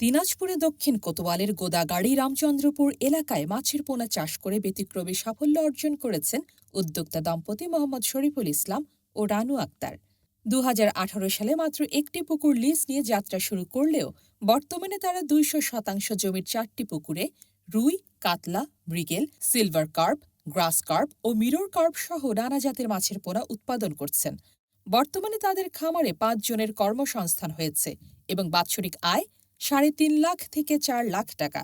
দিনাজপুরে দক্ষিণ কোতোয়ালের গোদাগাড়ি রামচন্দ্রপুর এলাকায় মাছের পোনা চাষ করে ব্যতিক্রমী সাফল্য অর্জন করেছেন উদ্যোক্তা দম্পতি মোহাম্মদ শরীফুল ইসলাম ও রানু আক্তার। দু হাজার আঠারো সালে মাত্র একটি পুকুর লিজ নিয়ে যাত্রা শুরু করলেও বর্তমানে তারা দুইশো শতাংশ জমির চারটি পুকুরে রুই, কাতলা, মৃগেল, সিলভার কার্প, গ্রাস কার্প ও মিরর কার্প সহ নানা জাতের মাছের পোনা উৎপাদন করছেন। বর্তমানে তাদের খামারে পাঁচ জনের কর্মসংস্থান হয়েছে এবং বাৎসরিক আয় সাড়ে তিন লাখ থেকে চার লাখ টাকা।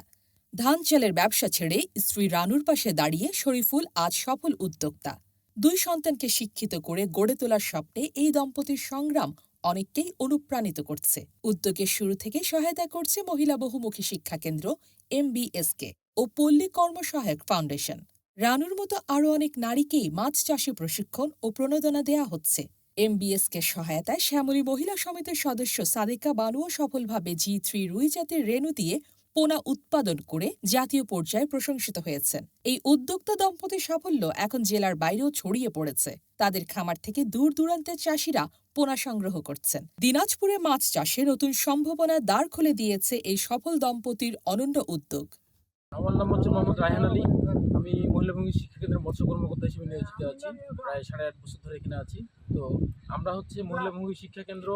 ধান চালের ব্যবসা ছেড়ে স্ত্রী রানুর পাশে দাঁড়িয়ে শরীফুল আজ সফল উদ্যোক্তা। দুই সন্তানকে শিক্ষিত করে গড়ে তোলার স্বপ্নে এই দম্পতির সংগ্রাম অনেককেই অনুপ্রাণিত করছে। উদ্যোগের শুরু থেকে সহায়তা করছে মহিলা বহুমুখী শিক্ষা কেন্দ্র এমবিএসকে ও পল্লী কর্মসহায়ক ফাউন্ডেশন। রানুর মতো আরও অনেক নারীকেই মাছ চাষে প্রশিক্ষণ ও প্রণোদনা দেয়া হচ্ছে। এমবিএসকে সহায়তায় শ্যামলী মহিলা সমিতির সদস্য সাদিকা বানুও সফলভাবে জি থ্রি রুই জাতের রেণু দিয়ে পোনা উৎপাদন করে জাতীয় পর্যায়ে প্রশংসিত হয়েছেন। এই উদ্যোক্তা দম্পতির সাফল্য এখন জেলার বাইরেও ছড়িয়ে পড়েছে। তাদের খামার থেকে দূর দূরান্তের চাষিরা পোনা সংগ্রহ করছেন। দিনাজপুরে মাছ চাষে নতুন সম্ভাবনা দ্বার খুলে দিয়েছে এই সফল দম্পতির অনন্য উদ্যোগ। আমার নাম হচ্ছে মোহাম্মদ রায়হান আলী। আমি মহিলাভঙ্গি শিক্ষা কেন্দ্রের মৎস্য কর্মকর্তা হিসেবে নিয়োজিত আছি। প্রায় সাড়ে আট বছর ধরে এখানে আছি। তো আমরা হচ্ছে মহিলাভঙ্গি শিক্ষা কেন্দ্র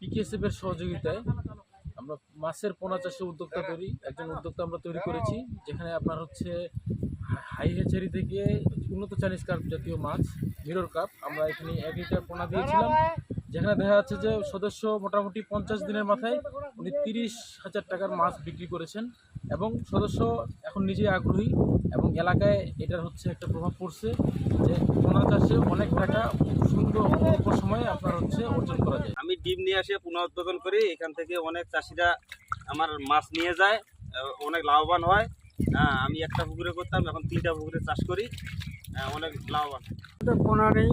পিকেএসএফ এর সহযোগিতায় আমরা মাছের পোনা চাষে উদ্যোক্তা তৈরি, একজন উদ্যোক্তা আমরা তৈরি করেছি, যেখানে আপনার হচ্ছে হাই হেচারি থেকে উন্নত চাইনিজ কার্প জাতীয় মাছ, মিরর কাপ, আমরা এখানে এক লিটার পোনা দিয়েছিলাম। যেখানে দেখা যাচ্ছে যে সদস্য মোটামুটি পঞ্চাশ দিনের মাথায় উনি তিরিশ হাজার টাকার মাছ বিক্রি করেছেন এবং সদস্য এখন নিজেই আগ্রহী এবং এলাকায় এটার হচ্ছে একটা প্রভাব পড়ছে যে পোনা চাষে অনেক টাকা সুন্দর অল্প সময়ে আপনার হচ্ছে অর্জন করা যায়। আমি ডিম নিয়ে আসে পুনঃ উৎপাদন করি এখান থেকে অনেক চাষিরা আমার মাছ নিয়ে যায় অনেক লাভবান হয়। হ্যাঁ আমি একটা পুকুরে করতাম এখন তিনটা পুকুরে চাষ করি। আহ, অনেক লাভবান। এটা পোনা নেই।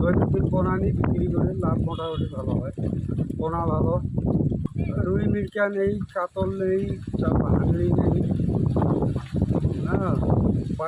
দৈনন্দিন পোনা নিয়ে বিক্রি করে লাভ মোটামুটি ভালো হয়। পোনা ভালো। রুই মির্কা নেই, কাতল নেই তারপর নেই। হ্যাঁ।